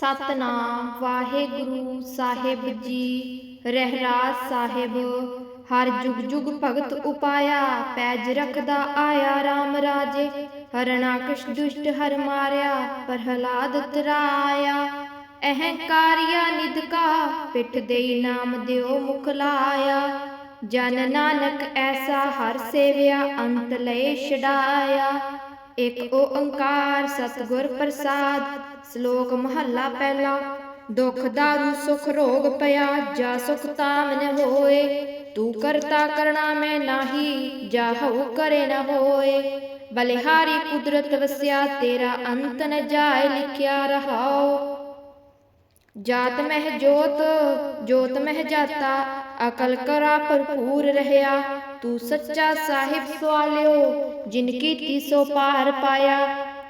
ਸਤਨਾਮ ਵਾਹਿਗੁਰੂ ਸਾਹਿਬ ਜੀ। ਰਹਿਰਾਸ ਸਾਹਿਬ, ਹਰ ਜੁਗ ਜੁਗ ਭਗਤ ਉਪਾਇਆ, ਪੈਜ ਰਖਦਾ ਆਇਆ RAM ਰਾਜੇ। ਹਰਨਾਕਸ਼ ਦੁਸ਼ਟ ਹਰ ਮਾਰਿਆ, ਪ੍ਰਹਲਾਦ ਤਰਾਇਆ। ਅਹੰਕਾਰਿਆ ਨਿਦਕਾ ਪਿੱਠ ਦੇਈ ਨਾਮ ਦਿਓ ਮੁਖ ਲਾਇਆ। ਜਨ ਨਾਨਕ ਐਸਾ ਹਰ ਸੇਵਿਆ, ਅੰਤ ਲਏ ਛਡਾਇਆ। ਇਕ ਓੰਕਾਰ ਸਤਿਗੁਰ ਪ੍ਰਸਾਦ ਸ਼ਲੋਕ ਮਹੱਲਾ ਪਹਿਲਾ ਦੁਖ ਦਾਰੂ ਸੁਖ ਰੋਗ ਪਿਆ ਜਾ ਸੁਖ ਤਾਮ ਨ ਹੋਏ ਤੂੰ ਕਰਤਾ ਕਰਣਾ ਮੈਂ ਨਾਹੀ ਜਾ ਹਉ ਕਰੇ ਨ ਹੋਏ ਬਲਿਹਾਰੀ ਕੁਦਰਤ ਵਸਿਆ ਤੇਰਾ ਅੰਤ ਨ ਜਾਏ ਲਿਖਿਆ ਰਹਾਓ ਜਾਤ ਮਹਿ ਜੋਤ ਜੋਤ ਮਹਿ ਜਾਤਾ ਅਕਲ ਕਰਾ ਭਰਪੂਰ ਰਹਿਆ ਤੂੰ ਸੱਚਾ ਸਾਹਿਬ ਸਵਾਲਿਓ, ਜਿਨ ਕੀਤੀ ਸੋ ਪਾਰ ਪਾਇਆ।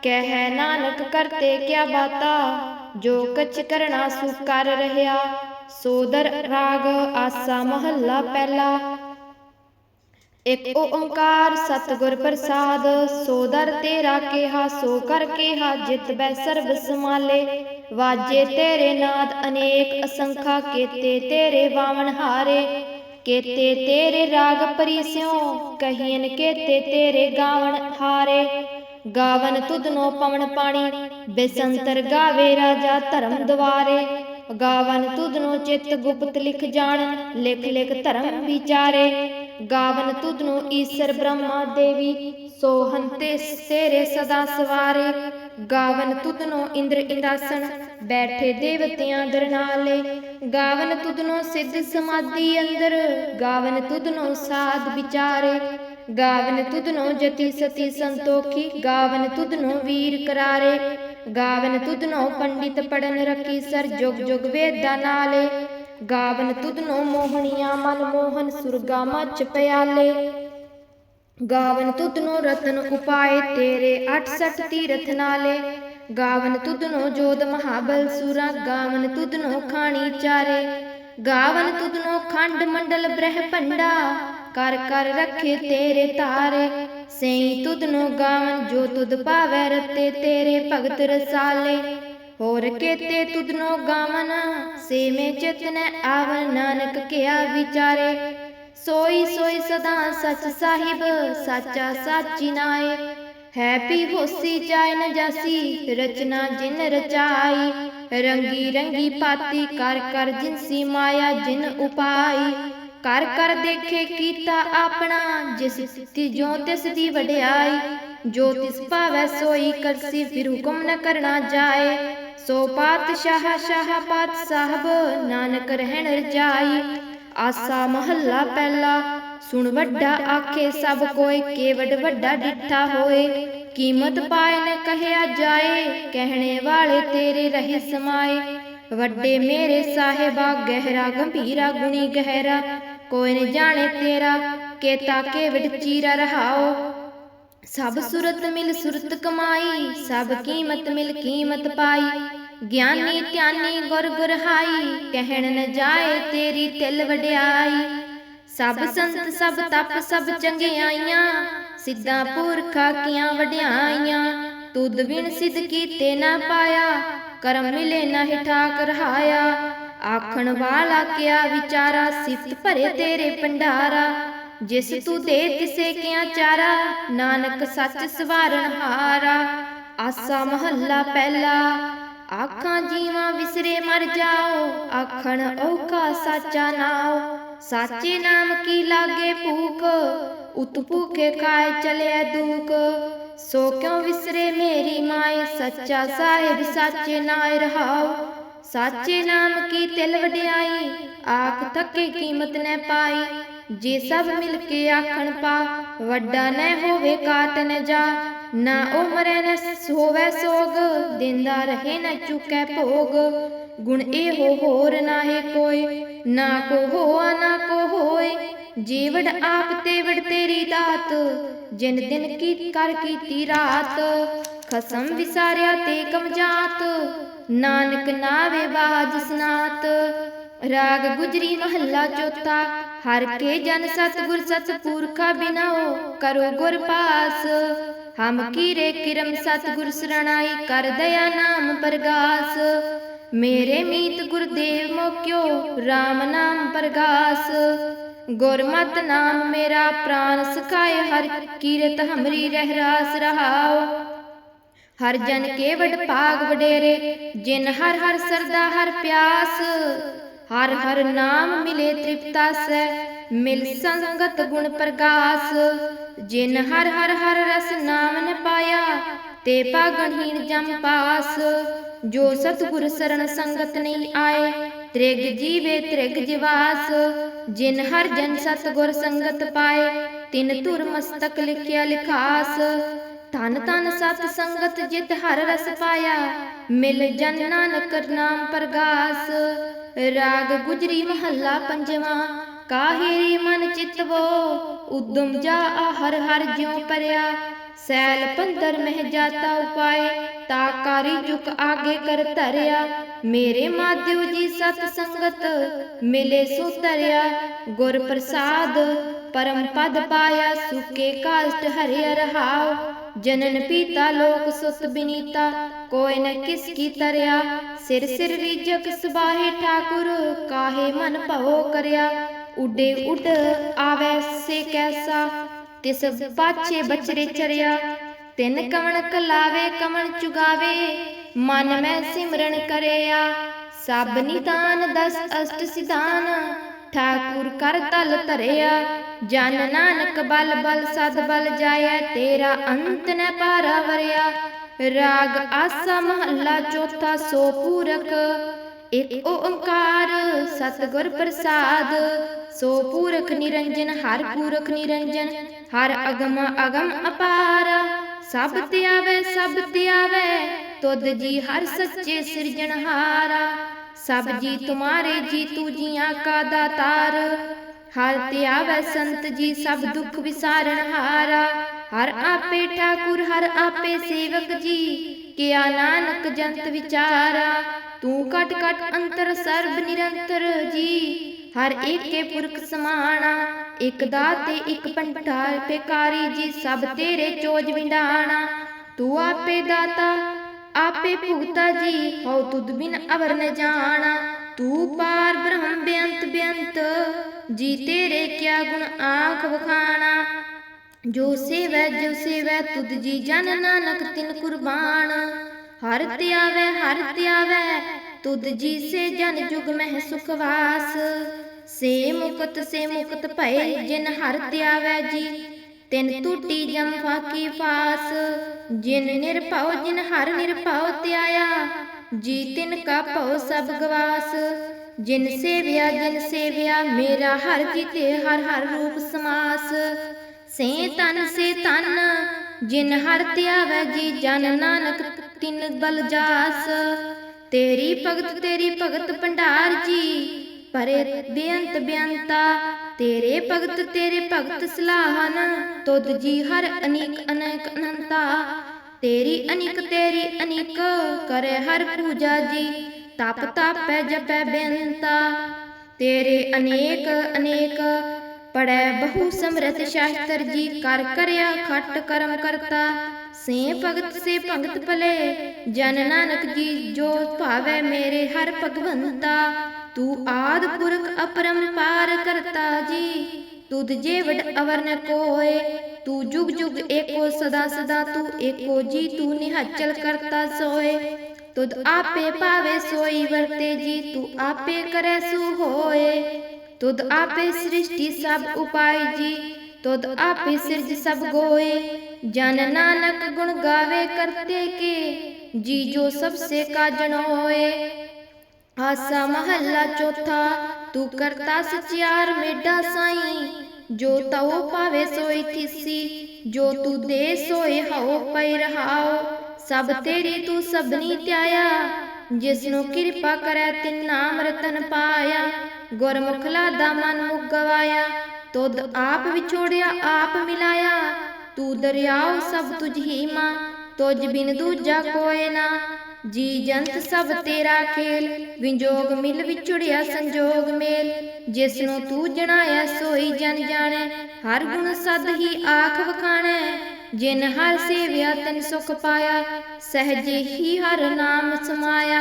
ਕਹਿ ਨਾਨਕ ਕਰਤੇ ਕਿਆ ਬਾਤਾ, ਜੋ ਕਛ ਕਰਣਾ ਸੁ ਕਰ ਰਹਿਆ। ਸੋਦਰ ਰਾਗ ਆਸਾ ਮਹੱਲਾ ਪਹਿਲਾ। ਇਕ ਓੰਕਾਰ ਸਤਿਗੁਰ ਪ੍ਰਸਾਦ, ਸੋਦਰ ਤੇਰਾ ਕਿਹਾ, ਸੋ ਕਰ ਕਿਹਾ ਜਿਤ ਬੈ ਸਰਬ ਸਮਾਲੇ ਵਾਜੇ ਤੇਰੇ ਨਾਦ ਅਨੇਕ ਅਸੰਖਾ ਕੀਤੇ ਤੇਰੇ ਵਾਵਣ ਹਾਰੇ। ਕੀਤੇ ਤੇਰੇ ਰਾਗ ਪਰਿਸਿਓ ਕਹੀਨ ਕੀਤੇ ਤੇਰੇ ਗਾਵਨ ਹਾਰੇ। ਗਾਵਨ ਤੁਧਨੋ ਪਵਨ ਪਾਣੀ, ਬੇਸੰਤਰ ਗਾਵੇ ਰਾਜਾ ਧਰਮ ਦਵਾਰੇ। ਗਾਵਨ ਤੁਧਨੋ ਚਿੱਤ ਗੁਪਤ ਲਿਖ ਜਾਣ, ਲਿਖ ਲਿਖ ਧਰਮ ਵਿਚਾਰੇ। ਗਾਵਨ ਤੁਧਨੋ ਈਸ਼ਰ ਬ੍ਰਹਮਾ ਦੇਵੀ ਸੋਹੰਤੇ ਤੇਰੇ ਸਦਾ ਸਵਾਰੇ। ਗਾਵਨ ਤੁਧਨੋ ਇੰਦਰ ਇੰਦਾਸਨ ਬੈਠੇ ਦੇਵਤਿਆਂ ਦਰਨਾਲੇ। ਗਾਵਨ ਤੁਧਨੋ ਸਿੱਧ ਸਮਾਧੀ ਅੰਦਰ, ਗਾਵਨ ਤੁਧਨੋ ਸਾਧ ਵਿਚਾਰੇ। ਗਾਵਨ ਤੁਧਨੋ ਜਤੀ ਸਤੀ ਸੰਤੋਖੀ, ਗਾਵਨ ਤੁਧਨੋ ਵੀਰ ਕਰਾਰੇ। ਗਾਵਨ ਤੁਧਨੋ ਪੰਡਿਤ ਪੜਨ ਰਖੀ ਸਰ ਜੁਗ ਜੁਗ ਵੇਦਾਂ ਨਾਲੇ। ਗਾਵਨ ਤੁਧਨੋ ਮੋਹਣੀਆਂ ਮਨ ਮੋਹਨ ਸੁਰਗਾ ਮਚ ਪਿਆਲੇ। ਗਾਵਨ ਤੁਧਨੋ ਰਤਨ ਉਪਾਏ ਤੇਰੇ 68 ਤੀਰਥ ਨਾਲੇ। ਗਾਵਨ ਤੁਧਨੋ ਜੋਦ ਮਹਾਬਲ ਸੁਰਾ, ਗਾਵਨ ਤੁਧਨੋ ਖਾਣੀ ਚਾਰੇ। ਗਾਵਨ ਤੁਧਨੋ ਖੰਡ ਮੰਡਲ ਬ੍ਰਹ ਭੰਡਾ, ਕਰ ਕਰ ਰੱਖੇ ਤੇਰੇ ਤਾਰੇ। ਸਈ ਤੁਧਨੋ ਗਾਵਨ ਜੋ ਤੁਧ ਪਾਵੈ ਰਤੇ ਤੇਰੇ ਭਗਤ ਰਸਾਲੇ। ਹੋਰ ਕੇਤੇ ਤੁਧਨੋ ਗਾਵਨ ਸੇ ਮੇ ਚਿਤਨ ਆਵ ਨਾਨਕ ਕਿਆ ਵਿਚਾਰੇ। ਸੋਈ ਸੋਈ ਸਦਾ ਸਚ ਸਾਹਿਬ, ਸਾਚਾ ਸਾਚੀ ਨਾਏ। ਹੈ ਪੀ ਹੋਸੀ ਚਾਇ ਨ ਰਚਨਾ ਜਿਨ ਰਚਾਈ। ਰੰਗੀ ਰੰਗੀ ਪਾਤੀ ਕਰ ਕਰ ਜਿਨਸੀ ਮਾਇਆ ਜਿਨ ਉਪਾਈ। ਕਰ ਕਰ ਦੇਖੇ ਕੀਤਾ ਆਪਣਾ, ਜਿਸ ਤਿਜੋ ਤਿਸ ਦੀ ਵਡਿਆਈ। ਜੋ ਤਿਸ ਭਾਵੈ ਸੋਈ ਕਰਸੀ ਫਿਰ ਹੁਕਮ ਨ ਕਰਨਾ ਜਾਏ। ਸੋ ਪਾਤਸ਼ਾਹ ਸ਼ਾਹ ਪਾਤ ਸਾਹਿਬ ਨਾਨਕ ਰਹਿਣ ਰਜਾਈ। ਆਸਾ ਮਹੱਲਾ ਪਹਿਲਾ ਸੁਣ ਵੱਡਾ ਆਖੇ, ਸਭ ਕੋਈ ਕੇਵਡ ਵੱਡਾ ਡਿੱਠਾ ਹੋਏ। ਕੀਮਤ ਪਾਏ ਨ ਕਹਿਆ ਜਾਏ, ਕਹਿਣੇ ਵਾਲੇ ਤੇਰੇ ਰਹੇ ਸਮਾਏ। ਵੱਡੇ ਮੇਰੇ ਸਾਹਿਬਾ, ਗਹਿਰਾ, ਗੰਭੀਰਾ, ਗੁਣੀ ਗਹਿਰਾ। ਕੋਈ ਨ ਜਾਣੇ ਤੇਰਾ, ਕੇਤਾ ਕੇਵਟ ਚੀਰਾ ਰਹਾਓ। ਸਭ ਸੁਰਤ ਮਿਲ ਸੁਰਤ ਕਮਾਈ, ਸਭ ਕੀਮਤ ਮਿਲ ਕੀਮਤ ਪਾਈ। ਗਿਆਨੀ ਧਿਆਨੀ ਗੁਰ ਗੁਰ ਕਹਿਣ ਨ ਜਾਏ ਤੇਰੀ ਤਿਲ ਵਡਿਆਈ। ਸਭ ਸੰਤ, ਸਭ ਤਪ, ਸਭ ਚੰਗਿਆਈਆਂ, ਸਿੱਧਾ ਪੁਰਖਾ ਕੀਆਂ ਵਡਿਆਈਆਂ। ਤੁਧ ਵਿਣ ਸਿਧ ਕੀਤੇ ਨਾ ਪਾਇਆ, ਕਰਮ ਮਿਲੇ ਨਾ ਠਾਕ ਰਹਾਇਆ ਆਖਣ ਵਾਲਾ ਕਿਆ ਵਿਚਾਰਾ ਸਿਫਤ ਭਰੇ ਤੇਰੇ ਪੰਡਾਰਾ ਜਿਸ ਤੂੰ ਦੇ ਤਿਸੇ ਕਿਆ ਚਾਰਾ, ਨਾਨਕ ਸੱਚ ਸਵਾਰਨ ਹਾਰਾ। ਆਸਾ ਮਹੱਲਾ ਪਹਿਲਾ, ਆਖਾਂ ਜੀਵਾਂ ਵਿਸਰੇ ਮਰ ਜਾਓ, ਆਖਣ ਔਖਾ ਸਾਚਾ ਨਾਓ ਸਾਚੇ ਨਾਮ ਕੀ ਲਾਗੇ ਭੂਖ? ਉਤ ਭੂਖੇ ਖਾਏ ਚਲਿਆ ਦੂਕ ਸੋ ਕਿਉ ਵਿਸਰੇ ਮੇਰੀ ਮਾਏ? ਸੱਚਾ ਸਾਹਿਬ ਸਾਚੇ ਨਾਇ ਰਹਾਓ ਸਾਚੇ ਨਾਮ ਕੀ ਤਿਲ ਵਡਿਆਈ? ਆਖ ਤੱਕੇ ਕੀਮਤ ਨੈ ਪਾਈ। ਜੇ ਸਭ ਮਿਲ ਕੇ ਆਖਣ ਪਾ, ਵੱਡਾ ਨੈ ਹੋਵੇ ਕਾਟ ਨ ਜਾ। ਨਾ ਉਮਰੈ ਨ ਹੋਵੇ ਸੋਗ, ਦਿੰਦਾ ਰਹੇ ਨ ਚੁਕੈ ਭੋਗ। ਗੁਣ ਇਹੋ ਹੋਰ ਨਾਹੀ ਕੋਈ। ਨਾ ਕੋ ਹੋਆ, ਨਾ ਕੋ ਹੋਏ। ਜੀਵੜ ਆਪ ਤੇ ਵੜ ਤੇਰੀ ਦਾਤ। ਜਿਨ ਦਿਨ ਕੀ ਕਰ ਕੀਤੀ ਰਾਤ, ਖਸਮ ਵਿਸਾਰਿਆ ਤੇ ਕਮਜਾਤ ਨਾਨਕ ਨਾਵੇ ਬਾਜ ਸਨਾਤ। ਰਾਗ ਗੁਜਰੀ ਮਹੱਲਾ ਚੌਥਾ। ਹਰ ਕੇ ਜਨ ਸਤਿਗੁਰ ਸਤਪੂਰਖਾ ਬਿਨਾਓ ਕਰੋ ਗੁਰ ਪਾਸ। ਹਮ ਕੀਰੇ ਕਿਰਮ ਸਤਿਗੁਰ ਸਰਣਾਈ ਕਰ ਦਇਆ ਨਾਮ ਪ੍ਰਗਾਸ। ਮੇਰੇ ਮੀਤ ਗੁਰਦੇਵ ਮੋਕਿਓ RAM ਨਾਮ ਪ੍ਰਗਾਸ। ਗੁਰਮਤ ਨਾਮ ਮੇਰਾ ਪ੍ਰਾਨ ਸਖਾਏ, ਹਰ ਕੀਰਤ ਹਮਰੀ ਰਹਿ ਰਾਸ ਰਹਾਉ ਹਰ ਜਨ ਕੇ ਵਡ ਭਾਗ ਵਡੇਰੇ, ਜਿਨ ਹਰ ਹਰ ਸਰਦਾ ਹਰ ਪਿਆਸ। ਹਰ ਹਰ ਨਾਮ ਮਿਲੇ ਤ੍ਰਿਪਤਾ ਸੈ ਮਿਲ ਸੰਗਤ ਗੁਣ ਪ੍ਰਗਾਸ। ਜਿਨ ਹਰ ਹਰ ਹਰ ਰਸ ਨਾਮ ਨ ਪਾਇਆ ਤੇ ਪਾਗਣਹੀਨ ਜਮ ਪਾਸ। ਜੋ ਸਤਿਗੁਰ ਸਰਣ ਸੰਗਤ ਨਹੀਂ ਆਏ, ਤ੍ਰਿਗ ਜੀਵੇ ਤ੍ਰਿਗ ਜਿਵਾਸ, ਜਿਨ ਹਰ ਜਨ ਸਤਿਗੁਰ ਸੰਗਤ ਪਾਏ, ਤਿਨ ਧੁਰ ਮਸਤਕ ਲਿਖਿਆ ਲਿਖਾਸ। ਧਨ ਧਨ ਸਤ ਸੰਗਤ ਜਿਤ ਹਰ ਰਸ ਪਾਇਆ, ਮਿਲ ਜਨ ਨਾਨਕ ਨਾਮ ਪ੍ਰਗਾਸ। ਰਾਗ ਗੁਜਰੀ ਮਹੱਲਾ ਪੰਜਵਾਂ, ਕਾਹੇ ਮਨ ਚਿਤਵੋ ਉਦਮ ਜਾ ਹਰ ਹਰ ਜਿਉ ਪਰਿਆ। ਸੈਲ ਪੰਦਰ ਮਹਿ ਜਾਤਾ ਉਪਾਏ ਤਾ ਕਾਰੀ ਜੁਕ ਆਗੇ ਕਰ ਧਰਿਆ। ਮੇਰੇ ਮਾਧਿਓ ਜੀ ਸਤ ਸੰਗਤ ਮਿਲੇ ਸੋ ਧਰਿਆ। ਗੁਰ ਪ੍ਰਸਾਦ ਪਰਮ ਪਦ ਪਾਇਆ, ਸੁਕੇ ਕਾਸ਼ਟ ਹਰਿ ਰਹਾਉ ਜਨਨ ਪੀਤਾ, ਲੋਕ ਸੁਤ ਬਿਨੀਤਾ, ਕੋਈ ਨ ਕਿਸ ਕੀ ਤਰਿਆ। ਸਿਰ ਸਿਰ ਰੀਜਕ ਸਬਾਹੇ ਠਾਕੁਰ, ਕਾਹੇ ਮਨ ਭਉ ਕਰਿਆ। ਉਡੇ ਉਡ ਆਵੈ ਸੇ ਕੈਸਾ, ਤਿਸ ਪਾਛੇ ਬਚਰੇ ਚਰਿਆ। ਤਿੰਨ ਕਵਣ ਕਲਾਵੇ, ਕਵਣ ਚੁਗਾਵੇ, ਮਨ ਮੈਂ ਸਿਮਰਨ ਕਰਿਆ। ਸਭ ਨਿਦਾਨ ਦਸ ਅਸ਼ਟ ਸਿਧਾਨ, ਠਾਕੁਰ ਕਰ ਤਲ ਧਰਿਆ। ਜਨ ਨਾਨਕ ਬਲ ਬਲ, ਸਦ ਬਲ ਜਾਇਆ, ਤੇਰਾ ਅੰਤ ਨ ਪਾਰਾ ਵਰਿਆ। ਰਾਗ ਆਸਾ ਮਹੱਲਾ ਚੌਥਾ ਸੋ ਪੂਰਕ, ਇਕ ਓੰਕਾਰ ਸਤਿਗੁਰ ਪ੍ਰਸਾਦ। ਸੋ ਪੂਰਖ ਨਿਰੰਜਨ, ਹਰ ਪੂਰਖ ਨਿਰੰਜਨ, ਹਰ ਅਗਮ ਅਗਮ ਅਪਾਰ। ਸਭ ਧਿਆਵੇ ਸਭ ਧਿਆਵੇ ਤੁਧ ਜੀ ਹਰ ਸੱਚੇ ਸਿਰਜਣਹਾਰਾ ਸਭ ਜੀ ਤੁਮਾਰੇ ਜੀ ਤੂ ਜੀਆਂ ਕਾ ਦਾਤਾਰ। ਹਰ ਧਿਆਵੇ ਸੰਤ ਜੀ ਸਭ ਦੁੱਖ ਵਿਸਾਰਨ ਹਰ। ਆਪੇ ਠਾਕੁਰ, ਹਰ ਆਪੇ ਸੇਵਕ ਜੀ, ਕਿਆ ਨਾਨਕ ਜੰਤ ਵਿਚਾਰਾ। ਤੂੰ ਕਟ ਕਟ ਅੰਤਰ ਸਰਬ ਨਿਰੰਤਰ ਜੀ, ਹਰ ਏਕੇ ਪੁਰਖ ਸਮਾਣਾ। ਇਕ ਦਾਤੇ ਇਕ ਪੰਡਾਰ ਪੇਕਾਰੀ ਜੀ ਸਭ ਤੇਰੇ ਚੋਜ ਵਿੰਡਾਣਾ। ਤੂੰ ਆਪੇ ਦਾਤਾ ਆਪੇ ਭੁਗਤਾ ਜੀ ਹਉ ਤੁਧ ਬਿਨ ਅਵਰ ਨ ਜਾਣਾ। ਤੂੰ ਪਾਰ ਬ੍ਰਹਮ ਬੇਅੰਤ ਬੇਅੰਤ ਜੀ ਤੇਰੇ ਕਿਆ ਗੁਣ ਆਖ ਵਖਾਣਾ। ਜੋ ਸੇਵੈ ਜੋ ਸੇਵੈ ਤੁਧ ਜੀ ਜਨ ਨਾਨਕ ਤਿਨ ਕੁਰਬਾਨ। ਹਰ ਧਿਆਵੈ ਹਰ ਧਿਆਵੈ ਤੁਧ ਜੀ ਸੇ ਜਨ ਜੁਗ ਮਹਿ ਸੁਖ ਵਾਸ। ਸੇ ਮੁਕਤ ਸੇ ਮੁਕਤ ਭਏ ਜਿਨ ਹਰ ਧਿਆਵੈ ਜੀ, ਤਿਨ ਟੂਟੀ ਜਮ ਫਾਕੀ ਫਾਸ। ਜਿਨ ਨਿਰਭਉ, ਜਿਨ ਹਰ ਨਿਰਭਉ ਧਿਆਇਆ ਜੀ ਤਿਨ ਕਾ ਭਉ ਸਭ ਗਵਾਸ। ਜਿਨ ਸੇਵਿਆ ਜਿਨ ਸੇਵਿਆ, ਮੇਰਾ ਹਰ ਜੀ ਹਰ ਹਰ ਰੂਪ ਸਮਾਸ। ਸੇ ਤਨ ਸੇ ਤਨ ਜਿਨ ਹਰ ਧਿਆਵੈ ਜੀ, ਜਨ ਨਾਨਕ ਤਿਨ ਬਲ ਜਾਸ। ਤੇਰੀ ਭਗਤ ਤੇਰੀ ਭਗਤ ਭੰਡਾਰ ਜੀ ਪਰੇ ਬੇਅੰਤ ਬੇਅੰਤਾ, ਤੇਰੇ ਭਗਤ ਤੇਰੇ ਭਗਤ ਸਲਾਹਨ ਤੁਧ ਜੀ ਹਰ ਅਨੇਕ ਅਨੇਕ ਅਨੰਤਾ। ਤੇਰੀ ਅਨੇਕ ਤੇਰੀ ਅਨੇਕ ਕਰੇ ਹਰ ਪੂਜਾ ਜੀ, ਤਪ ਤਾਪੈ ਜਪੈ ਬੇਅੰਤਾ। ਤੇਰੇ ਅਨੇਕ ਅਨੇਕ ਪੜੈ ਬਹੁ ਸਮਰਥ ਸ਼ਾਸਤਰ ਜੀ, ਕਰ ਕਰਿਆ ਖਟ ਕਰਮ ਕਰਤਾ। ਸੇ ਭਗਤ ਸੇ ਭਗਤ ਭਲੇ, ਜਨ ਨਾਨਕ ਜੀ ਜੋ ਭਾਵੈ ਮੇਰੇ ਹਰ ਭਗਵੰਤਾ। ਤੂੰ ਆਦ ਪੁਰਖ ਅਪਰੰਪਾਰ ਕਰਤਾ ਜੀ। ਤੁਧ ਜੇ ਵਡ ਅਵਰ ਨ ਕੋਏ ਤੂੰ ਜੁਗ ਜੁਗ ਏਕੋ, ਸਦਾ ਸਦਾ ਤੂੰ ਏਕੋ ਜੀ। ਤੂੰ ਨਿਹਚਲ ਕਰਤਾ ਸੋਏ ਤੁਧ ਆਪੇ ਪਾਵੇ ਸੋਈ ਵਰਤੇ ਜੀ। ਤੂੰ ਆਪੇ ਕਰੈ ਸੂ ਹੋਏ। ਤੁਧ ਆਪੇ ਸ੍ਰਿਸ਼ਟੀ ਸਭ ਉਪਾਈ ਜੀ। ਤੁਧ ਆਪੇ ਸਿਰਜ ਸਭ ਗੋਏ। ਜਨ ਨਾਨਕ ਗੁਣ ਗਾਵੇ ਕਰਤੇ ਕੇ। ਜੀ ਜੋ ਸਭ ਸੇ ਕਾਜਣ ਹੋਏ। ਆਸਾ ਮਹੱਲਾ ਚੌਥਾ ਤੂੰ ਕਰਤਾ ਸਚਿਆਰ ਮੇਡਾ ਸਾਈ ਜੋ ਤਉ ਪਾਵੇ ਸੋਈ ਥੀਸੀ ਜੋ ਤੂੰ ਦੇ ਸੋਏ ਹਉ ਪਈ ਰਹਾਓ ਸਭ ਤੇਰੀ ਤੂੰ ਸਭਨੀ ਧਿਆਇਆ ਜਿਸ ਨੂੰ ਕਿਰਪਾ ਕਰੈ ਤਿਨ ਨਾਮ ਰਤਨ ਪਾਇਆ ਗੁਰਮੁਖ ਲਾਦਾ ਮਨ ਮੁਖ ਗਵਾਇਆ ਤੁਧ ਆਪ ਵਿਛੋੜਿਆ ਆਪ ਮਿਲਾਇਆ ਤੂੰ ਦਰਿਆਉ ਸਭ ਤੁਝ ਹੀ ਮਾਂ ਤੁਝ ਬਿਨ ਦੂਜਾ ਕੋਏ ਨਾ ਜੀ ਜੰਤ ਸਭ ਤੇਰਾ ਖੇਲ, ਵਿਜੋਗ ਮਿਲ ਵਿਛੜਿਆ ਸੰਜੋਗ ਮੇਲ। ਜਿਸ ਨੂੰ ਤੂੰ ਜਣਾਇਆ ਸੋਈ ਜਨ ਜਾਣੈ, ਹਰ ਗੁਣ ਸਦ ਹੀ ਆਖ ਵਖਾਣੈ। ਜਿਨ ਹਰ ਸੇਵਿਆ ਤਨ ਸੁਖ ਪਾਇਆ, ਸਹਜੇ ਹੀ ਹਰ ਨਾਮ ਸਮਾਇਆ।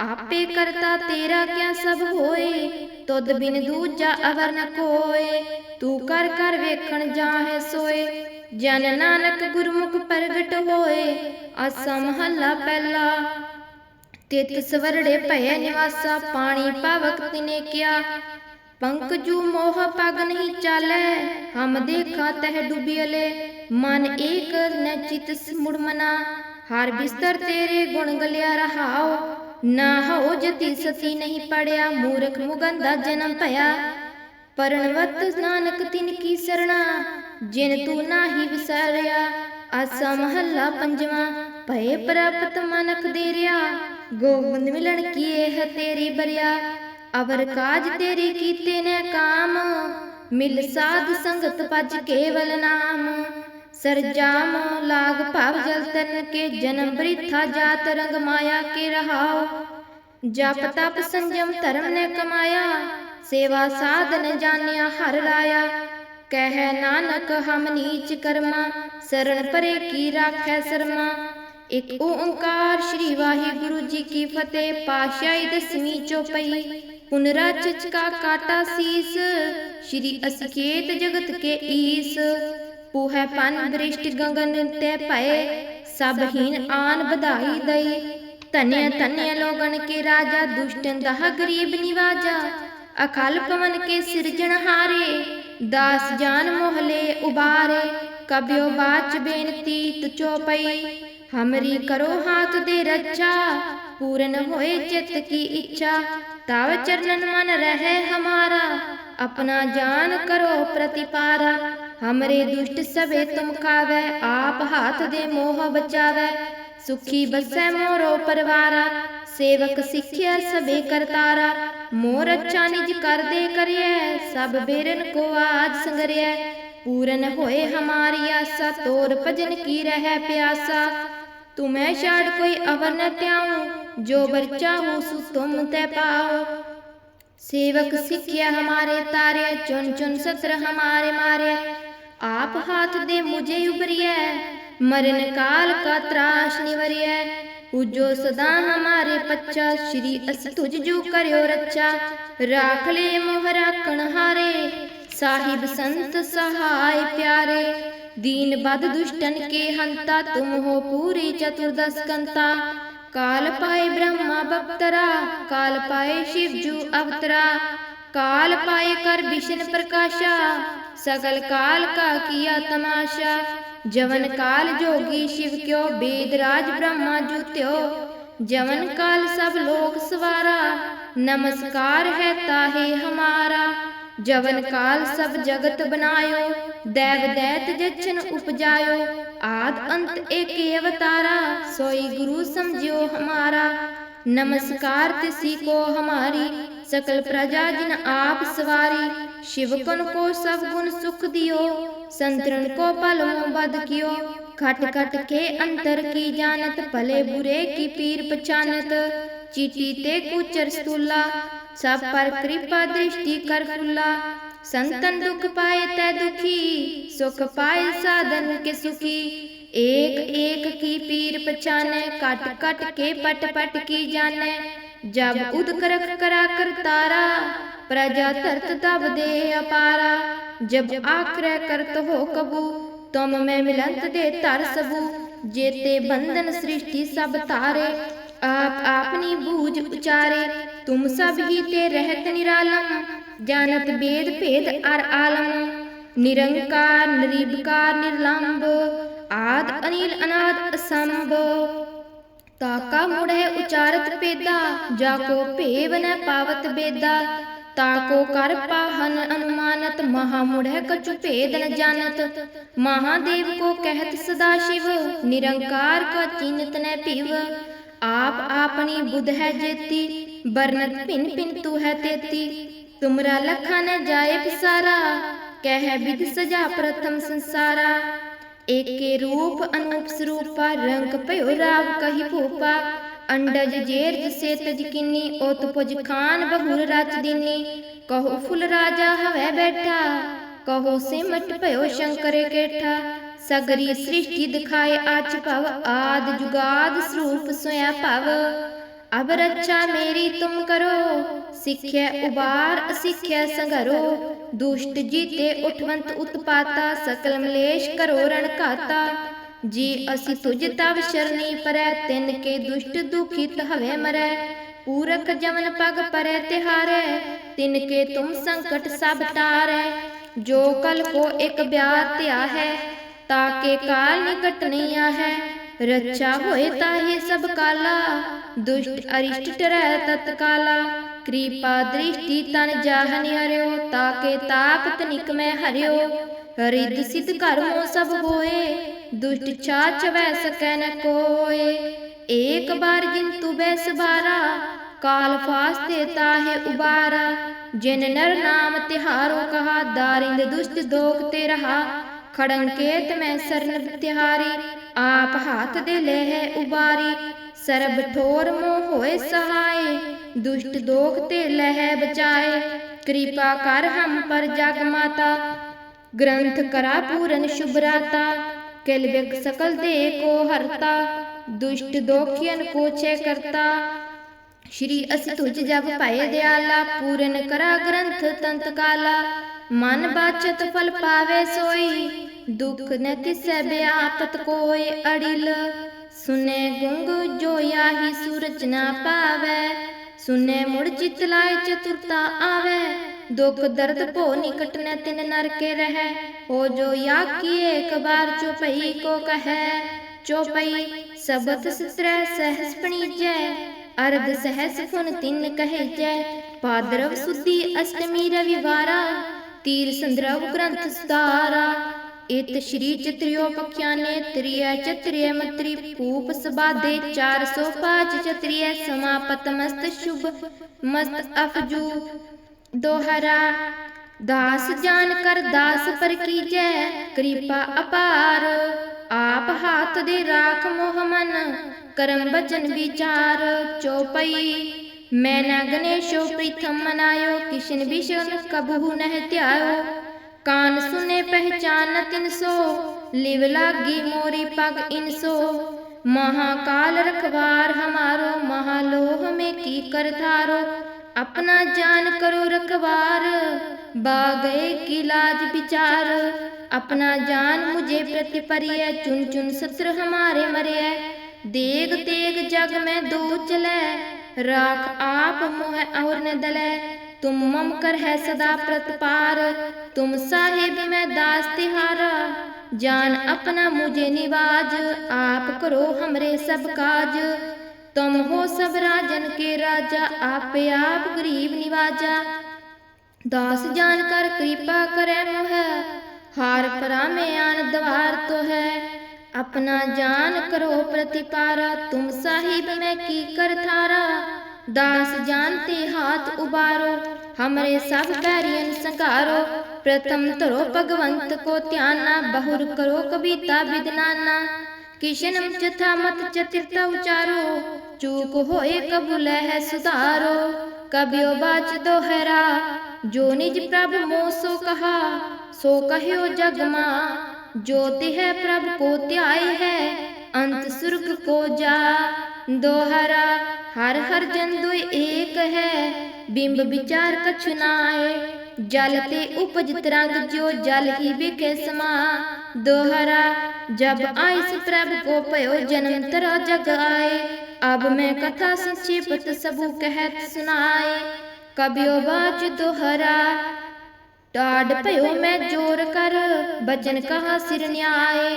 ਆਪੇ ਕਰਤਾ ਤੇਰਾ ਕਿਆ ਸਭ ਹੋਏ, ਤੁਧ ਬਿਨ ਦੂਜਾ ਅਵਰ ਨ ਕੋਏ। ਤੂੰ ਕਰ ਕਰ ਵੇਖਣ ਜਾਹੇ ਸੋਏ ਜਨ ਨਾਨਕ ਗੁਰਮੁਖ ਪ੍ਰਗਟ ਹੋਏ, ਆਸਾ ਮਹੱਲਾ ਪਹਿਲਾ। ਤਿਤ ਸਵਰੜੇ ਭਏ ਨਿਵਾਸਾ, ਪਾਣੀ ਪਾਵਕ ਤਿਨੇ ਕਿਆ। ਪੰਕਜੂ ਮੋਹ ਪਗ ਨਹੀਂ ਚਾਲੈ, ਹਮ ਦੇਖਾ ਤਹ ਡੁਬਿਅਲੇ ਮਨ ਏਕ ਨ ਚਿਤ ਮੁੜ ਮਨਾ, ਹਰ ਬਿਸਤਰ ਤੇਰੇ ਗੁਣ ਗਲਿਆ ਰਹਾਓ ਨਾ ਹੋ ਜਤੀ ਸਤੀ ਨਹੀਂ ਪੜਿਆ, ਮੂਰਖ ਮੁਗੰਦਾ ਜਨਮ ਭਇਆ। ਪਰਣਵਤ ਨਾਨਕ ਤਿਨ ਕੀ ਸਰਣਾ, ਜਿਨ ਤੂੰ ਨਾਹੀ ਵਿਸਾਰਿਆ। ਆਸਾ ਮਹੱਲਾ ਪੰਜਵਾਂ, ਭਏ ਪ੍ਰਾਪਤ ਮਨਖ ਦੇ ਗੋਬਿੰਦ ਮਿਲਣ ਕੀ ਇਹ ਤੇਰੀ ਬਰਿਆ, ਅਵਰ ਕਾਜ ਤੇਰੇ ਕੀਤੇ ਨੇ ਕਾਮ। ਮਿਲ ਸਾਧ ਸੰਗਤ ਭਜ ਕੇਵਲ ਨਾਮ। ਸਰਜਾਮ ਲਾਗ ਭਾਵ ਜਲ ਤਨ ਕੇ ਜਨਮ ਬ੍ਰਿਥਾ ਜਾਤ ਰੰਗ ਮਾਇਆ ਕੇ ਰਹਾਓ ਜਪ ਤਪ ਸੰਜਮ ਧਰਮ ਨੇ ਕਮਾਇਆ। ਸੇਵਾ ਸਾਧਨ ਜਾਣਿਆ, ਹਰ ਰਾਇਆ ਕਹਿ ਨਾਨਕ, ਹਮ ਨੀਚ ਕਰਮਾ ਸਰਣ ਪਰੇ ਕੀ ਰਾਖੈ ਸਰਮਾ। ਇਕ ਓੰਕਾਰ ਸ਼੍ਰੀ ਵਾਹਿਗੁਰੂ ਜੀ ਕੀ ਫਤਿਹ ਪਾਸ਼ਾਹੀ ਦਸਵੀਂ ਚੌਪਈ ਪੁਨਰਾ ਚਚਕਾ ਕਾਟਾ ਸੀਸ, ਸ਼੍ਰੀ ਅਸਕੇਤ ਜਗਤ ਕੇ ਈਸ। ਪੂਹੈ ਪਨ ਦ੍ਰਿਸ਼ਟ ਗਗਨ ਤੇ ਭਏ, ਸਭ ਹੀਨ ਆਨ ਵਧਾਈ ਦਈ। ਧਨਿਆ ਧਨਿਆ ਲੋਗਨ ਕੇ ਰਾਜਾ, ਦੁਸ਼ਟਨ ਦਾ ਗਰੀਬ ਨਿਵਾਜਾ। ਅਖਲ ਪਵਨ ਕੇ ਸਿਰਜਣਹਾਰੇ ਦਾਸ ਜਾਨ ਮੋਹਲੇ ਉਬਾਰੇ ਕਬਿਓ ਬਾਚ ਬੇਨਤੀ ਤੁਚੋ ਪਈ ਹਮਰੀ ਕਰੋ ਹਾਥ ਦੇ ਰੱਛਾ ਪੂਰਨ ਹੋਏ ਚਿਤ ਕੀ ਇੱਛਾ। ਤਾਵ ਚਰਨਨ ਮਨ ਰਹੇ ਹਮਾਰਾ। ਆਪਣਾ ਜਾਨ ਕਰੋ ਪ੍ਰਤਿਪਾਰਾ। ਹਮਰੇ ਦੁਸ਼ਟ ਸਵੇ ਤੁਮ ਕਾਵੇ ਆਪ ਹਾਥ ਦੇ ਮੋਹ ਬਚਾਵੇ। ਸੁਖੀ ਬਸੈ ਮੋਰੋ ਪਰਵਾਰਾ। ਸੇਵਕ ਸਿੱਖਿਆ ਸਭੇ ਕਰਤਾਰਾ ਮੋਹ ਰੱਚਾ ਨਿਜ ਕਰਦੇ ਕਰਿਐ, ਸਭ ਬੇਰਨ ਕੋ ਆਜ ਸੰਗਰਿਐ। ਪੂਰਨ ਹੋਏ ਹਮਾਰੀ ਆਸਾ, ਤੋਰ ਭਜਨ ਕੀ ਰਹਿ ਪਿਆਸਾ। ਤੁਮੈ ਛਾੜ ਕੋਈ ਅਵਰ ਨ ਧਿਆਉ, ਜੋ ਬਰ ਚਾਹੂ ਸੁ ਤੁਮ ਤੈ ਪਾਓ ਸੇਵਕ ਸਿੱਖਿਆ ਹਮਾਰੇ ਤਾਰਿਆ ਚੁਨ ਚੁਨ ਸਤਰ ਹਮਾਰੇ ਮਾਰਿਆ। ਆਪ ਹਾਥ ਦੇ ਮੁਝੇ ਉਬਰਿਐ ਮਰਨ ਕਾਲ ਕਾ ਤਰਾਸ਼ ਨਿਵਰਿਐ। निवरिए पूजो सदा हमारे पच्चा श्री अस तुझ जो करियो रच्चा राख ले मोह राखण हारे साहिब संत सहाय प्यारे दीन बद दुष्टन के हंता तुम हो पूरी चतुर्दश कंता काल पाए ब्रह्मा बक्तरा काल पाए शिव जू अवतरा काल पाए कर विष्ण प्रकाशा सकल काल का किया तमाशा ਜਵਨ ਕਾਲ ਜੋਗੀ ਸ਼ਿਵ ਕਿਉ ਬੇਦ ਰਾਜ ਬ੍ਰਹਮਾ ਜੁਤਿਓ। ਜਵਨ ਕਾਲ ਸਭ ਲੋਕ ਸਵਾਰਾ, ਨਮਸਕਾਰ ਹੈ ਤਾਹੇ ਹਮਾਰਾ। ਜਵਨ ਕਾਲ ਸਭ ਜਗਤ ਬਨਾਇਓ ਦੇਵ ਦੈਤ ਜਚਨ ਉਪਜਾਇਓ। ਆਦ ਅੰਤ ਏਕੇ ਅਵਤਾਰਾ, ਸੋਈ ਗੁਰੂ ਸਮਝਿਓ ਹਮਾਰਾ। ਨਮਸਕਾਰ ਤਿਸੀ ਕੋ ਹਮਾਰੀ, ਸਕਲ ਪ੍ਰਜਾ ਜਿਨ ਆਪ ਸਵਾਰੀ। शिव कन को सब गुण सुख दियो संतरन को पल बद कियो खट खट के अंतर की जानत भले बुरे की पीर पहचानत चीटी ते कुचर स्तूला सब पर कृपा दृष्टि कर फुल्ला संतन दुख पाए तै दुखी सुख पाए साधन के सुखी एक एक की पीर पछाने कट कट के पट पट की जाने ਜਬ ਉਦਕਰਖ ਕਰਾ ਕਰਤਾਰਾ ਪ੍ਰਜਾ ਧਰਤ ਤਬ ਦੇ ਅਪਾਰਾ। ਜਬ ਆਖਰੇ ਕਰਤ ਹੋ ਕਬੂ, ਤੁਮ ਮੈਂ ਮਿਲੰਤ ਦੇ ਧਰ ਸਬੂ। ਜੇਤੇ ਬੰਧਨ ਸ੍ਰਿਸ਼ਟੀ ਸਭ ਤਾਰੇ ਆਪ ਆਪਨੀ ਬੂਝ ਉਚਾਰੇ। ਤੁਮ ਸਭ ਹੀ ਤੇ ਰਹਿਤ ਨਿਰਾਲਮ, ਜਾਣਤ ਬੇਦ ਭੇਦ ਅਰ ਆਲਮ। ਨਿਰੰਕਾਰ ਨਿਰਭਕਾਰ ਨਿਰਲੰਭ ਆਦ ਅਨਿਲ ਅਨਾਦ ਅਸੰਭ। ਤਾਕਾ ਮੁੜਹਿ ਉਚਾਰਤ ਪੇਦਾ, ਜਾ ਕੋ ਭੇਵ ਨ ਪਾਵਤ ਬੇਦਾ। ਤਾਕੋ ਕਰ ਪਾਹਨ ਅਨੁਮਾਨਤ, ਮਹਾ ਮੁੜਹਿ ਕਛੁ ਭੇਦ ਨ ਜਾਣਤ। ਮਹਾਦੇਵ ਕੋ ਕਹਿਤ ਸਦਾ ਸ਼ਿਵ, ਨਿਰੰਕਾਰ ਕਾ ਚਿੰਤ ਨੈ ਭਿਵ। ਆਪ ਆਪਣੀ ਬੁਧ ਹੈ ਜੇਤੀ ਬਰਨਤ ਭਿਨ ਭਿਨ ਤੂ ਹੈ ਤੇਤੀ। ਤੁਮਰਾ ਲਖਾ ਨ ਜਾਏ ਪਸਾਰਾ, ਕਹਿ ਬਿਦ ਸਜਾ ਪ੍ਰਥਮ ਸੰਸਾਰਾ। एके रूप अनूप स्वरूपा रंग पयो राव कही भूपा अंडज जेर से तज किन्नी ओत पुज खान बहुर रच दिनी कहो फुल राजा हवे बैठा कहो सिमट पयो शंकर केठा सगरी सृष्टि दिखाए आच भव आद जुगाद स्वरूप सोया भव ਅਬ ਰੱਛਾ ਮੇਰੀ ਤੁਮ ਕਰੋ, ਸਿੱਖਿਆ ਉਬਾਰ ਅਸਿੱਖਿਆ ਸੰਘਰੋ, ਦੁਸ਼ਟ ਜੀਤੇ ਉਠਵੰਤ ਉਤਪਾਤਾ, ਸਕਲ ਮਲੇਸ਼ ਕਰੋ ਰਣ ਘਾਤਾ। ਜੀ ਅਸੀਂ ਤੁਝ ਤਵ ਸ਼ਰਨੀ ਪਰੈ, ਤਿਨ ਕੇ ਦੁਸ਼ਟ ਦੁਖਿਤ ਹਵੇ ਮਰੈ। ਪੂਰਕ ਜਮਨ ਪਗ ਪਰੈ ਤਿਹਾਰੈ, ਤਿਨ ਕੇ ਤੁਮ ਸੰਕਟ ਸਭ ਟਾਰੈ ਜੋ ਕਲ ਕੋ ਇਕ ਬਿਆਰ ਧਿਆ ਹੈ ਤਾਕੇ ਕਾਲ ਨਿਕਟ ਨਹੀਂ ਹੈ ਰੱਛਾ ਹੋਏ ਤਾਹੇ ਸਭ ਕਾਲਾ, ਦੁਸ਼ਟ ਅਰਿਸ਼ਟ ਟਰੈ ਤਤਕਾਲਾ ਕਿਰਪਾ ਦ੍ਰਿਸ਼ਟੀ ਤਨ ਜਾਹਨ ਹਰਿਓ, ਤਾਕੇ ਤਾਪ ਤਨਿਕ ਮੈਂ ਹਰਿਓ। ਰਿੱਧ ਸਿਧ ਕਰਮੋ ਸਭ ਹੋਏ, ਦੁਸ਼ਟ ਛਾਚ ਵੈ ਸਕੈ ਨ ਕੋਏ। ਏਕ ਬਾਰ ਜਿਨ ਤੂ ਬੈਸ ਬਾਰਾ, ਕਾਲ ਫਾਸਤੇ ਤਾਹੇ ਉਬਾਰਾ। ਜਿਨ ਨਰ ਨਾਮ ਤਿਹਾਰੋ ਕਹਾ, ਦਾਰਿੰਦ ਦੁਸ਼ਟ ਦੋਖ ਤੇ ਰਹਾ। ਖੜੰਕੇਤ ਮੈਂ ਸਰਨ ਤਿਹਾਰੀ ਆਪ ਹੱਥ ਦੇ ਲਹਿ ਉਬਾਰੀ, ਸਰਬ ਠੋਰ ਮੋਹ ਹੋਏ ਸਹਾਏ, ਦੁਸ਼ਟ ਦੋਖ ਤੇ ਲਹਿ ਬਚਾਏ, ਕਿਰਪਾ ਕਰ ਹਮ ਪਰ ਜਗ ਮਾਤਾ, ਗ੍ਰੰਥ ਕਰਾ ਪੂਰਨ ਸ਼ੁਭਰਾਤਾ, ਕਿਲ ਵਿਗ ਸਕਲ ਦੇ ਕੋ ਹਰਤਾ, ਦੁਸ਼ਟ ਦੋਖੀਨ ਕੋ ਛੇ ਕਰਤਾ। ਸ਼੍ਰੀ ਅਸਿ ਤੁਝ ਜਬ ਭਏ ਦਿਆਲਾ, ਪੂਰਨ ਕਰਾ ਗ੍ਰੰਥ ਤੰਤ ਕਾਲਾ ਮਨ ਬਾਚਤ ਫਲ ਪਾਵੇ ਸੋਈ ਦੁਖ ਨ ਤਿਸੈ ਬਿਆਪਤ ਕੋਇ ਅੜਿਲ। ਸੁਨੇ ਗੁੰਗ ਜੋ ਆਹੀ ਸੂਰਜ ਨਾ ਪਾਵੇ, ਸੁਨੇ ਮੁੜ ਚਿਤ ਲਾਇ ਚਤੁਰਤਾ ਆਵੇ। ਦੁਖ ਦਰਦ ਭੋ ਨਿਕਟ ਨ ਤਿਨ ਨਰਕੇ ਰਹੈ ਹੋ ਜੋ ਯਾ ਕੀ ਏਕ ਬਾਰ ਕੋ ਕਹੈ। ਚੋਪਈ ਸਬਤ ਸਤਰੈ ਸਹਸ ਪਣੀਜੈ, ਅਰਧ ਸਹਸ ਫੁਨ ਤਿੰਨ ਕਹੇ ਜੈ ਭਾਦਰਵ ਸੁਦੀ ਅਸ਼ਟਮੀ ਰਵਿਵਾਰਾ, ਤੀਰ ਸੰਦਰਵ ਗ੍ਰੰਥ ਸਤਾਰਾ ਇਤ ਸ਼੍ਰੀ ਚਤਰਿਓ ਪਖਿਆਨੇ ਤ੍ਰਿਆ ਚਤਰਿയ ਮਤਰੀ ਪੂਪ ਸਬਾਦੇ 405 ਚਤਰਿയ ਸਮਾਪਤ, ਮਸਤ ਸ਼ੁਭ, ਮਸਤ ਅਫਜੂ, ਦੋਹਰਾ, ਦਾਸ ਜਾਨ ਕਰ ਦਾਸ ਪਰ ਕੀਜੈ ਕਿਰਪਾ ਅਪਾਰ, ਆਪ ਹਾਥ ਦੇ ਰਾਖ ਮੋਹ ਮਨ, ਕਰਮ ਬਚਨ ਵਿਚਾਰ ਚੋਪਈ ਮੈਂ ਨਾ ਗਣੇਸ਼ੋ ਪ੍ਰੀਥਮ ਮਨਾਇਓ ਕਿਸ਼ਨ ਵਿਸ਼ਨ ਕਬਹੂ ਨਹਿ ਧਿਆਇਓ कान सुने पहचान तिन सो, लिव लागी मोरी पग इन सो। महाकाल रखवार हमारो, महालोह में की कर धारो। अपना जान करो रखवार बागे की लाज विचार। अपना जान मुझे प्रति परिय, चुन चुन सत्र हमारे मरे देग तेग जग में दो चले राख आप मोह और न दले ਤੁਮ ਮਮ ਕਰ ਹੈ ਸਦਾ ਪ੍ਰਤਪਾਰ ਤੁਮ ਸਾਹਿਬ ਮੈਂ ਦਾਸ ਤਿਹਾਰਾ ਜਾਨ ਆਪਣਾ ਮੁਝੇ ਨਿਵਾਜ ਆਪ ਕਰੋ ਹਮਰੇ ਸਭ ਕਾਜ ਤੁਮ ਹੋ ਸਭ ਰਾਜਨ ਕੇ ਰਾਜਾ ਆਪ ਆਪ ਗਰੀਬ ਨਿਵਾਜਾ ਦਾਸ ਜਾਨ ਕਰ ਕਿਰਪਾ ਕਰੈ ਮੋਹ ਹਾਰ ਪਰਾਮੇ ਆਨ ਦਵਾਰ ਤੋ ਹੈ ਆਪਣਾ ਜਾਨ ਕਰੋ ਪ੍ਰਤਿਪਾਰਾ ਤੁਮ ਸਾਹਿਬ ਮੈਂ ਕੀ ਕਰ ਥਾਰਾ दास जानते हाथ उबारो, हमरे सब बैरियन संकारो। प्रथम धरो भगवंत को त्याना, बहुर करो कविता विदनाना। किशनम चथा मत चतिरता उचारो, चूक होए कबूल है सुधारो। कबियो बाच दोहरा, जो निज प्रभ मोह सो कहा, सो कहो जग माँ। जो तिह प्रभ को त्याय है, अंत सुर्ग को जा। दोहरा हर हर जन दुय एक है। बिंब विचार कछु नाए। जल ते उपज तरंग जो जल ही बिके समा। दोहरा, जब आइस प्रभ को पयो जन्म तरा जग आए। अब मैं कथा संक्षिप्त सबू कहत सुनाए। कबियो बाच दोहरा। टाड पयो मैं ज़ोर कर, बचन कहा सिर न्याय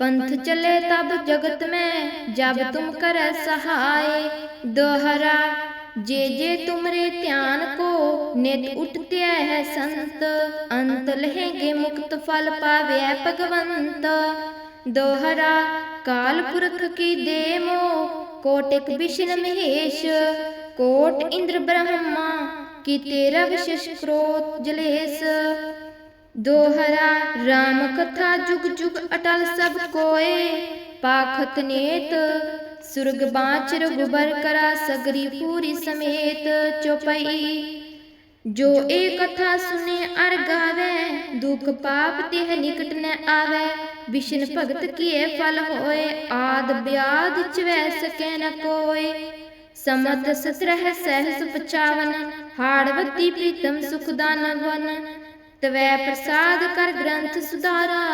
पंथ चले तब जगत में, जब तुम कर सहाय दोहरा जे जे तुमरे ध्यान को नित उठते है संत अंत लहेंगे मुक्त फल पावे भगवंत दोहरा काल पुरख की देमो कोटिक विष्णु महेश कोट इंद्र ब्रह्मा की तेरा विशेष क्रोध जलेस दोहरा राम कथा जुग जुग अटल सब कोए पाखत नेत ਸੁਰਗ ਬਾਚ ਰਗੁਬਰ ਕਰਾ ਸਗਰੀ ਪੂਰੀ ਸਮੇਤ ਚੁਪਈ। ਜੋ ਇਹ ਕਥਾ ਸੁਨੇ ਅਰ ਗਾਵੇ, ਦੁਖ ਪਾਪ ਤਿਹ ਨਿਕਟ ਨ ਆਵੇ। ਵਿਸ਼ਨ ਭਗਤ ਕੀਏ ਫਲ ਹੋਏ, ਆਦ ਬਿਆਦ ਚਵੈ ਸਕੈ ਨ ਕੋਏ। ਸਮਤ ਸਤਰਹ ਸਹਿਸ ਪਚਾਵਨ ਹਾੜਵਤੀ ਪ੍ਰੀਤਮ ਸੁਖਦਾਨ ਵਨ। ਤਵੈ ਪ੍ਰਸਾਦ ਕਰ ਗ੍ਰੰਥ ਸੁਧਾਰਾ,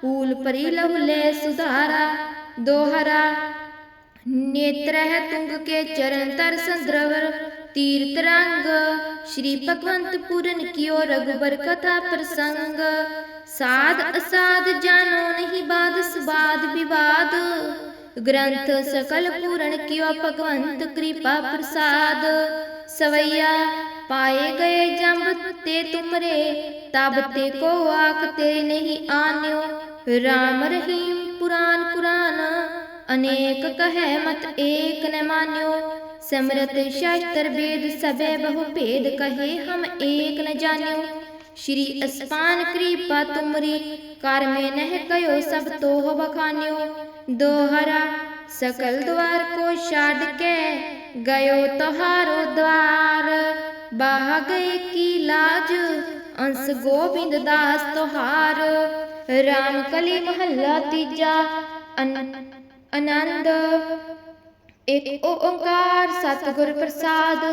ਪੂਲ ਪਰੀ ਲਹੁ ਲੈ ਸੁਧਾਰਾ। ਦੋਹਰਾ ਨੇਤਰ ਹੈ ਤੁੰਗ ਕੇ ਚਰਨ ਤਰ ਸੰਦਰਵਰ ਤੀਰਤ ਰੰਗ। ਸ਼੍ਰੀ ਭਗਵੰਤ ਪੂਰਨ ਕੀਓ ਰਘੁਬਰ ਕਥਾ ਪ੍ਰਸੰਗ। ਸਾਧ ਅਸਾਧ ਜਾਨੋ ਨਹੀਂ ਬਾਦ, ਸਬਾਦ ਵਿਵਾਦ। ਗ੍ਰੰਥ ਸਕਲ ਪੂਰਨ ਕੀਓ ਭਗਵੰਤ ਕਿਰਪਾ ਪ੍ਰਸਾਦ। ਸਵਈਆ, ਪਾਏ ਗਏ ਜੰਬ ਤੇ ਤੁਮਰੇ, ਤਬ ਤੇ ਕੋ ਆਖ ਤੇ ਨਹੀਂ ਆਨਿਓ। ਰਾਮ ਰਹੀਮ ਪੁਰਾਨ ਕੁਰਾਨ ਅਨੇਕ ਕਹੈ ਮਤ ਏਕ ਨ ਮਾਨਿਓ, ਸਿਮਰਤ ਸ਼ਾਸਤਰ ਵੇਦ ਸਭੇ ਬਹੁ ਭੇਦ ਕਹੇ ਹਮ ਏਕ ਨ ਜਾਣਿਓ। ਸ਼੍ਰੀ ਅਸਪਾਨ ਕਿਰਪਾ ਤੁਮਰੀ, ਕਰ ਮੇ ਨਹਿ ਕਯੋ ਸਭ ਤੋਹ ਬਖਾਨਿਓ ਦੋਹਰਾ, ਸਕਲ ਦਵਾਰ ਕੋ ਛਾੜ ਕੇ ਗਇਓ ਤੁਹਾਰੋ ਦਵਾਰ। ਬਾਹ ਗਏ ਕੀ ਲਾਜ, ਅੰਸ ਗੋਬਿੰਦ ਦਾਸ ਤੁਹਾਰ। ਰਾਮ ਕਲੀ ਮਹੱਲਾ ਤੀਜਾ, ਅਨ- ਆਨੰਦ। ਇਕ ਓੰਕਾਰ ਸਤਿਗੁਰ ਪ੍ਰਸਾਦ।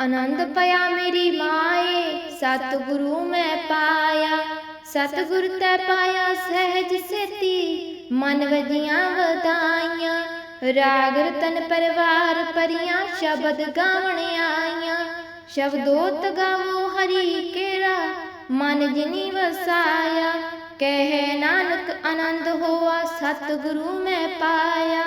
ਆਨੰਦ ਪਿਆ ਮੇਰੀ ਮਾਏ, ਸਤਿਗੁਰੂ ਮੈਂ ਪਾਇਆ। ਸਤਿਗੁਰ ਤੈ ਪਾਇਆ ਸਹਿਜ ਸੇਤੀ, ਮਨ ਵਜੀਆਂ ਵਧਾਈਆਂ। ਰਾਗ ਰਤਨ ਪਰਵਾਰ ਪਰੀਆਂ ਸ਼ਬਦ ਗਾਵਣ ਆਈਆਂ। ਸ਼ਬਦੋਤ ਗਾਵੋ ਹਰੀ ਕੇਰਾ, ਮਨ ਜਿਨੀ ਵਸਾਇਆ। ਕਹਿ ਨਾਨਕ ਆਨੰਦ ਹੋਆ, ਸਤਿਗੁਰੂ ਮੈਂ ਪਾਇਆ।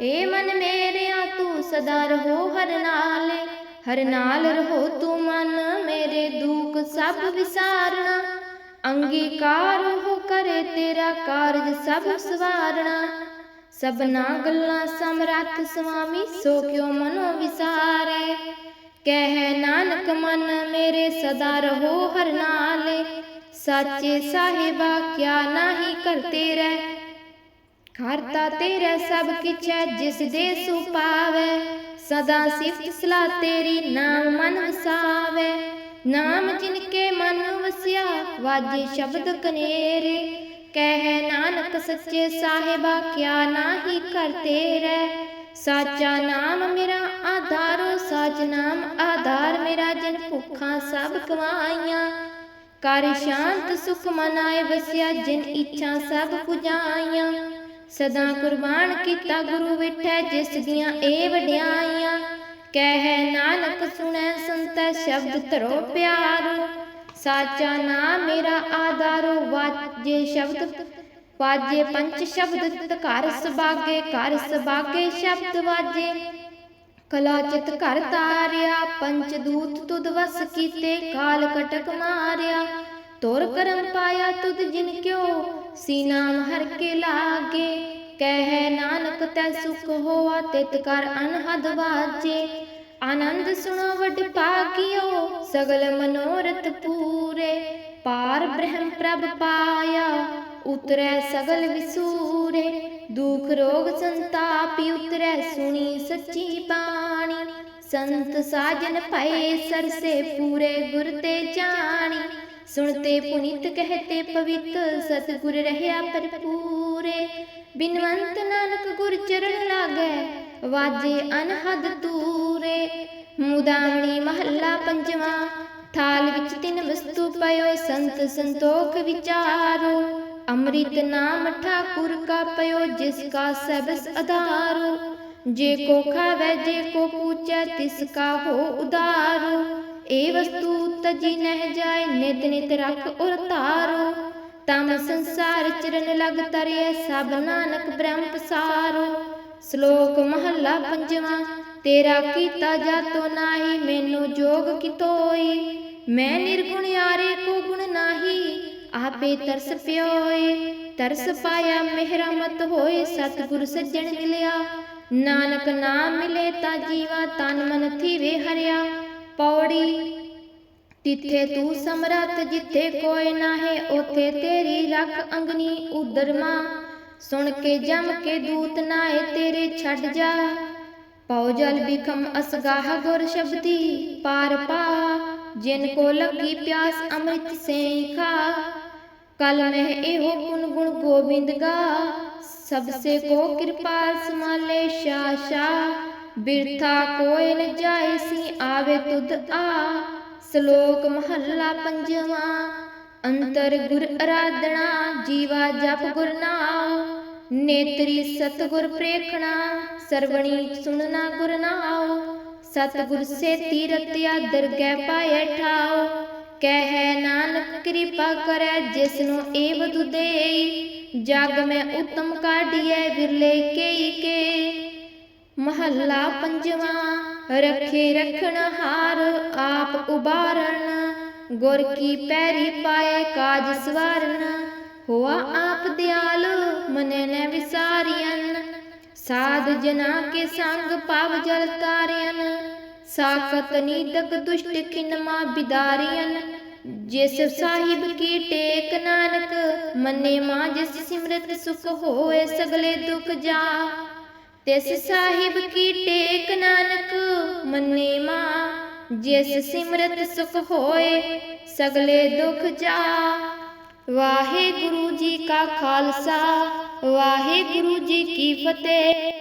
ਏ ਮਨ ਮੇਰਿਆ, ਤੂੰ ਸਦਾ ਰਹੋ ਹਰ ਨਾਲੇ। ਹਰ ਨਾਲ ਰਹੋ ਤੂੰ ਮਨ, ਮੇਰੇ ਦੁੱਖ ਸਭ ਵਿਸਾਰਣਾ ਅੰਗੀਕਾਰ ਹੋ ਕਰੇ ਤੇਰਾ ਕਾਰਜ ਸਭ ਸਵਾਰਣਾ ਸਭਨਾ ਗੱਲਾਂ ਸਮਰੱਥ ਸੁਆਮੀ ਸੋ ਕਿਉ ਮਨੋ ਵਿਸਾਰੇ। ਕਹਿ ਨਾਨਕ ਮਨ, ਮੇਰੇ ਸਦਾ ਰਹੋ ਹਰ ਨਾਲੇ। ਸਾਚੇ ਸਾਹਿਬਾ, ਕਿਆ ਨਾਹੀ ਕਰਤੇ ਰਹਿ। ਕਰਤਾ ਤੇਰਾ ਸਭ ਕਿਛ ਹੈ, ਜਿਸ ਦੇ ਸੋ ਪਾਵੇ। ਸਦਾ ਸਿਫਤ ਸਲਾ ਤੇਰੀ ਨਾਮ ਮਨ ਵਸਾਵੇ। ਨਾਮ ਜਿਨ ਕੇ ਮਨ ਵਸਿਆ, ਵਾਜੇ ਸ਼ਬਦ ਕਨੇਰੇ। ਕਹਿ ਨਾਨਕ ਸੱਚੇ ਸਾਹਿਬਾ, ਕਿਆ ਨਾਹੀ ਕਰਤੇ ਰਹਿ। ਸਾਚਾ ਨਾਮ ਮੇਰਾ ਆਧਾਰੋ, ਸਾਚ ਨਾਮ ਆਧਾਰ ਮੇਰਾ ਜਨ ਭੁੱਖਾਂ ਸਭ ਕਮਾਈਆਂ। ਕਰ ਸ਼ਾਂਤ ਸੁਖ ਮਨਾਏ ਵਸਿਆ ਜਿਨ ਇੱਛਾ ਸਭ ਪੁਜਾਈਆਂ। ਸਦਾ ਕੁਰਬਾਨ ਕੀਤਾ ਗੁਰੂ ਵਿਠੈ ਜਿਸ ਦੀਆਂ ਏ ਵਡਿਆਈਆਂ। ਕਹਿ ਨਾਨਕ ਸੁਣੈ ਸੰਤੈ ਸ਼ਬਦ ਧਰੋ ਪਿਆਰੋ। ਸਾਚਾ ਨਾਮ ਮੇਰਾ ਆਧਾਰੋ ਵਾਜੇ ਸ਼ਬਦ, ਵਾਜੇ ਪੰਚ ਸ਼ਬਦ ਘਰ ਸਬਾਗੇ ਕਰ ਸਬਾਗੇ ਸ਼ਬਦ ਵਾਜੇ। ਕਲਾ ਘਰ ਤਾਰਿਆ, ਪੰਚ ਦੂਤ ਤੁਧ ਵਸ ਕੀਤੇ, ਕਾਲ ਕਟਕ ਮਾਰਿਆ। ਤੋਰ ਕਰਮ ਪਾਇਆ ਤੁਧ ਜਿਨ ਕਿਉ ਸੀਨਾਮ ਹਰ ਕੇ ਲਾਗੇ। ਕਹਿ ਨਾਨਕ ਤੈ ਸੁਖ ਹੋਆ, ਤਿਤ ਕਰ ਅਨਹਦ ਵਾਜੇ। ਆਨੰਦ ਸੁਣੋ ਵਡ ਭਾਗਿਓ, ਸਗਲ ਮਨੋਰਥ ਪੂਰੇ। ਪਾਰ ਬ੍ਰਹਮ ਪ੍ਰਭ ਪਾਇਆ, ਉਤਰੈ ਸਗਲ ਵਿਸੂਰੇ। ਦੁਖ ਰੋਗ ਸੰਤਾਪੀ ਉਤਰੈ ਸੁਣੀ ਸੱਚੀ ਬਾਣੀ। ਸੰਤ ਸਾਜਨ ਭਏ ਸਰਸੇ ਪੂਰੇ ਗੁਰ ਤੇ ਜਾਣੀ। ਸੁਣਤੇ ਪੁਨੀਤ ਕਹਤੇ ਪਵਿੱਤ ਸਤਿਗੁਰ ਰਹਿਆ ਭਰਪੂਰੇ। ਬਿਨਵੰਤ ਨਾਨਕ ਗੁਰ ਚਰਨ ਲਾਗੈ, ਵਾਜੇ ਅਨਹਦ ਤੂਰੇ ਮੁਦਾਮਣੀ ਮਹੱਲਾ ਪੰਜਵਾਂ, ਥਾਲ ਵਿੱਚ ਤਿੰਨ ਵਸਤੂ ਪਇਓ, ਸੰਤ ਸੰਤੋਖ ਵਿਚਾਰੋ। ਅੰਮ੍ਰਿਤ ਨਾਮ ਠਾਕੁਰ ਕਾ ਪਇਓ ਜਿਸ ਕਾ ਸਬਸ ਆਧਾਰੋ ਜੇ ਕੋ ਖਾਵੇ, ਜੇ ਕੋ ਪੂਜੈ, ਤਿਸ ਕਾ ਹੋ ਉਦਾਰੋ। ਏ ਵਸਤੂ ਤਜੀ ਨਹਿ ਜਾਏ, ਨਿਤ ਨਿਤ ਰਖ ਉਰ ਧਾਰੋ। ਤਮ ਸੰਸਾਰ ਚਰਨ ਲਗ ਤਰਿਐ, ਸਭ ਨਾਨਕ ਬ੍ਰਹਮ ਪਸਾਰੋ। ਸ਼ਲੋਕ ਮਹੱਲਾ ਪੰਜਵਾਂ, ਤੇਰਾ ਕੀਤਾ ਜਾਤੋ ਨਾਹੀ, ਮੈਨੂੰ ਜੋਗ ਕਿਤੋਈ। ਮੈਂ ਨਿਰਗੁਣ ਯਾਰੇ ਕੋ ਆਪੇ ਤਰਸ ਪਿਓਏ, ਤਰਸ ਪਾਇਆ ਮਿਹਰਾ ਮਤ ਹੋਏ, ਸਤਿਗੁਰ ਸੱਜਣ ਮਿਲਿਆ। ਨਾਨਕ ਨਾਮ ਮਿਲੇ ਤਾ ਜੀਵਾ ਤਨ ਮਨ ਥੀਵੇ ਹਰਿਆ। ਪੌੜੀ, ਤਿੱਥੇ ਤੂੰ ਸਮਰੱਥ ਜਿੱਥੇ ਕੋਈ ਨਾਹੀ, ਉਥੇ ਤੇਰੀ ਰੱਖ ਅੰਗਨੀ ਉਦਰਮਾ ਸੁਣ ਕੇ ਜਮ ਕੇ ਦੂਤ ਨਾਏ, ਤੇਰੇ ਛੱਡ ਜਾ। ਪਉ ਜਲ ਬਿਖਮ ਅਸਗਾਹ ਗੁਰ ਸ਼ਬਦੀ ਪਾਰ ਪਾ। ਜਿਨ ਕੋ ਲੱਗੀ ਪਿਆਸ ਅੰਮ੍ਰਿਤ ਸੇ ਖਾ। ਕਲ ਮਹਿ ਇਹੋ ਗੁਣ ਗੁਣ ਗੋਬਿੰਦ ਗਾ ਸਭ ਸੇ ਕੋ ਕਿਰਪਾ ਸਮਾਲੇ ਸ਼ਾ ਸ਼ਾ ਬਿਰਥਾ ਕੋਇ ਨ ਜਾਏ ਸੀ ਆਵੇ ਤੁਧ ਆ। ਸ਼ਲੋਕ ਮਹੱਲਾ ਪੰਜਵਾਂ, ਅੰਤਰ ਗੁਰ ਅਰਾਧਣਾ ਜੀਵਾ ਜਪ ਗੁਰ ਨਾਮ ਨੇਤਰੀ ਸਤਗੁਰ ਪ੍ਰੇਖਣਾ, ਸਰਵਣੀ ਸੁਣਨਾ ਗੁਰ ਨਾਮ ਸਤਗੁਰ ਸੇ ਤੀਰਤਿਆ ਦਰਗਹਿ ਪਾਏ ਠਾਓ ਕਹਿ ਨਾਨਕ ਕਿਰਪਾ ਕਰੈ ਜਿਸ ਨੂੰ ਏ ਬਦੁ ਜਗ ਮੈਂ ਉਤਮ ਕਾਢੀਐ, ਵਿਰਲੇ ਕੇਈ ਕੇ। ਮਹੱਲਾ ਪੰਜਵਾਂ, ਰੱਖੇ ਰਖਣ ਹਾਰ, ਆਪ ਉਬਾਰਨ। ਗੁਰ ਕੀ ਪੈਰੀ ਪਾਏ ਕਾਜ ਸਵਾਰਨ। ਹੋਆ ਆਪ ਦਿਆਲ, ਮਨੇ ਨੇ ਵਿਸਾਰੀਐਨ। ਸਾਧ ਜਨਾ ਕੇ ਸੰਗ ਪਾਵ ਜਲ ਤਾਰਿਅਨ ਸਾਖਤ ਨੀਦਕ ਦੁਸ਼ਟ ਖਿਨਮਾ ਬਿਦਾਰੀਅਨ, ਜਿਸ ਸਾਹਿਬ ਕੀ ਟੇਕ ਨਾਨਕ, ਮੰਨੇ ਮਾਂ ਜਿਸ ਸਿਮਰਤ ਸੁਖ ਹੋਏ ਸਗਲੇ ਦੁਖ ਜਾ। ਤਿਸ ਸਾਹਿਬ ਕੀ ਟੇਕ ਨਾਨਕ, ਮੰਨੇ ਮਾਂ ਜਿਸ ਸਿਮਰਤ ਸੁਖ ਹੋਏ ਸਗਲੇ ਦੁਖ ਜਾ। ਵਾਹਿਗੁਰੂ ਜੀ ਕਾ ਖਾਲਸਾ, ਵਾਹਿਗੁਰੂ ਜੀ ਕੀ ਫਤਿਹ।